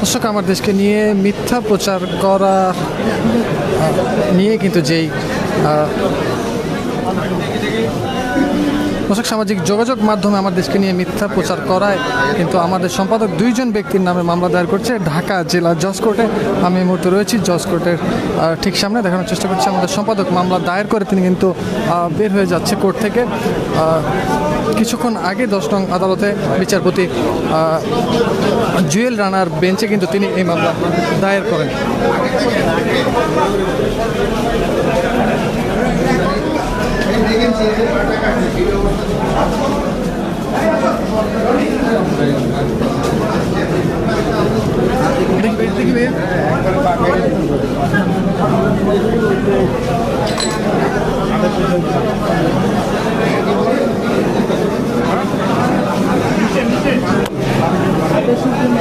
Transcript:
দর্শক, আমার দেশকে নিয়ে মিথ্যা প্রচার করা নিয়ে কিন্তু যেই দর্শক, সামাজিক যোগাযোগ মাধ্যমে আমার দেশকে নিয়ে মিথ্যা প্রচার করায়, কিন্তু আমাদের সম্পাদক দুইজন ব্যক্তির নামে মামলা দায়ের করছে, ঢাকা জেলা জজ কোর্টে আমি এই মুহূর্তে রয়েছি জজ কোর্টের ঠিক সামনে। দেখানোর চেষ্টা করছি, আমাদের সম্পাদক মামলা দায়ের করে, তিনি কিন্তু বের হয়ে যাচ্ছে কোর্ট থেকে। কিছুক্ষণ আগে দশ নং আদালতে বিচারপতি জুয়েল রানার বেঞ্চে কিন্তু তিনি এই মামলা দায়ের করেন।